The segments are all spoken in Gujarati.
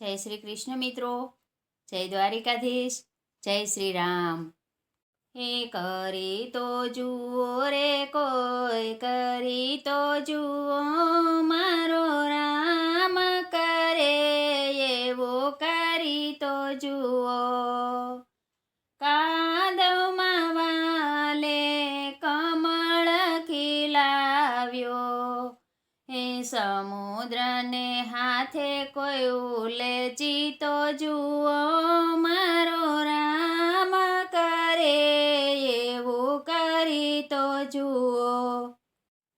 જય શ્રી કૃષ્ણ મિત્રો. જય દ્વારિકાધીશ. જય શ્રી રામ. હે કરી તો જુઓ રે, કોઈ કરી તો જુઓ, મારો રામ કરે એવો કરી તો જુઓ. કાદવમાં વાલે કમળ ખીલાવ્યો, હે સમુદ્રને ઉલેચી તો જુઓ, મારો રામ કરે એવું કરી તો જુઓ.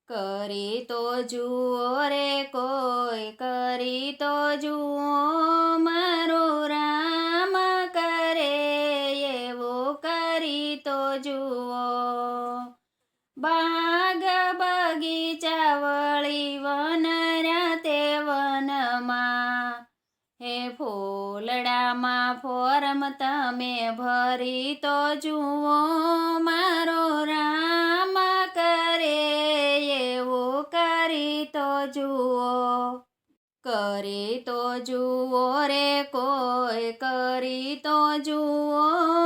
કરી તો જુઓ રે કોઈ, કરી તો જુઓ, મારો રામ કરે એવું કરી તો જુઓ. બાગ બગીચા હે ફૂલડામાં ફોરમ તમે ભરી તો જુઓ, મારો રામ કરે એવું કરી તો જુઓ. કરી તો જુઓ રે, કોઈ કરી તો જુઓ.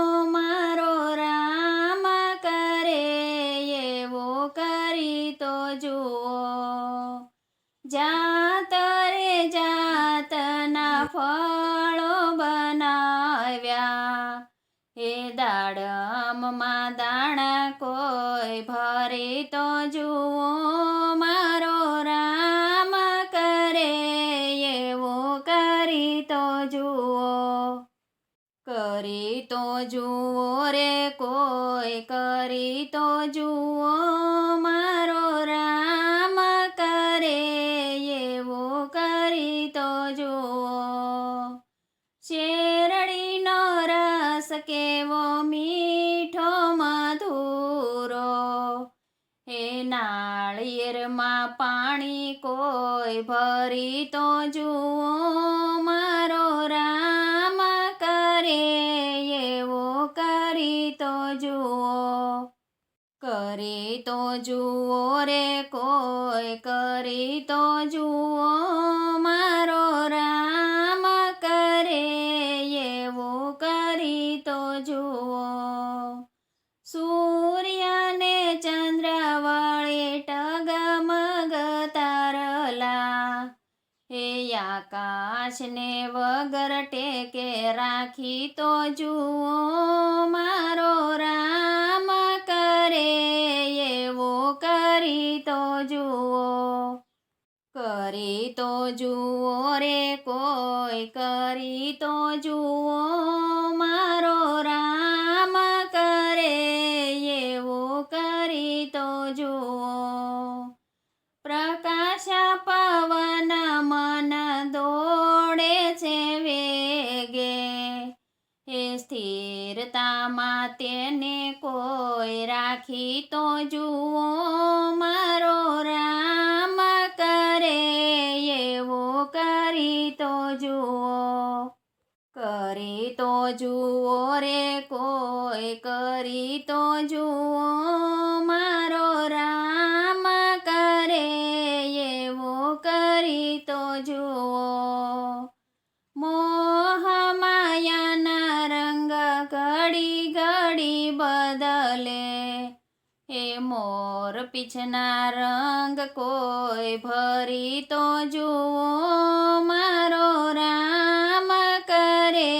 હે દાડમમાં દાણા કોઈ ભરી તો જુઓ, મારો રામ કરે એવો કરી તો જુઓ. કરી તો જુઓ રે, કોઈ કરી તો જુઓ, મારો રામ કરે એવો કરી તો જુઓ. શેરડીનો કેવો મીઠો મધુરો હે નાળિયેરમાં પાણી કોઈ ભરી તો જુઓ મારો રામ કરે એવો કરી તો જુઓ કરી તો જુઓ રે કોઈ કરી તો જુઓ જુઓ. સૂર્યને ચંદ્ર વળે ટગમગ તારલા હે આકાશને વગર ટેકે રાખી તો જુઓ, મારો રામ કરે એવો કરી તો જુઓ. કરી તો જુઓ રે, કોઈ કરી તો જુઓ. તેને કોઈ રાખી તો જુઓ, મારો રામ કરે એવો કરી તો જુઓ. કરી તો જુઓ રે, કોઈ કરી તો જુઓ, મારો રામ કરે એવો કરી તો જુઓ. મોહ મોર પીછના રંગ કોઈ ભરી તો જુઓ, મારો રામ કરે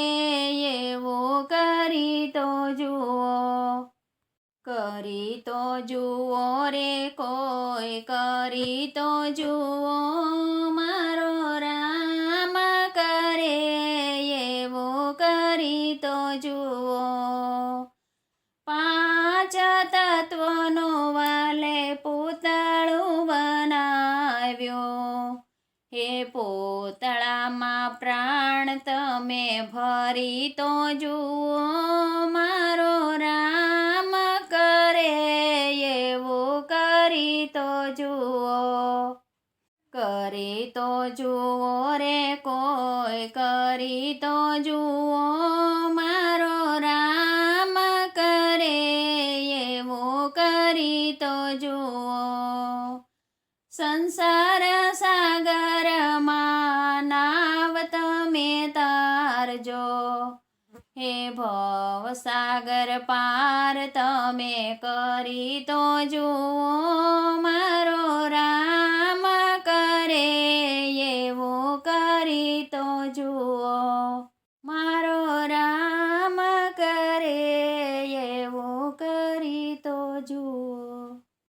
એવો કરી તો જુઓ. કરી તો જુઓ રે, કોઈ કરી તો જુઓ. હે પોતળામાં પ્રાણ તમે ભરી તો જુઓ, મારો રામ કરે એવો કરી તો જુઓ. કરી તો જુઓ રે, કોઈ કરી તો જુઓ, મારો રામ કરે એવો કરી તો જુઓ. સંસાર સાગરમાં નાવ તમે તારજો હે ભવ સાગર પાર તમે કરી તો જુઓ મારો રામ કરે એવું કરી તો જુઓ. મારો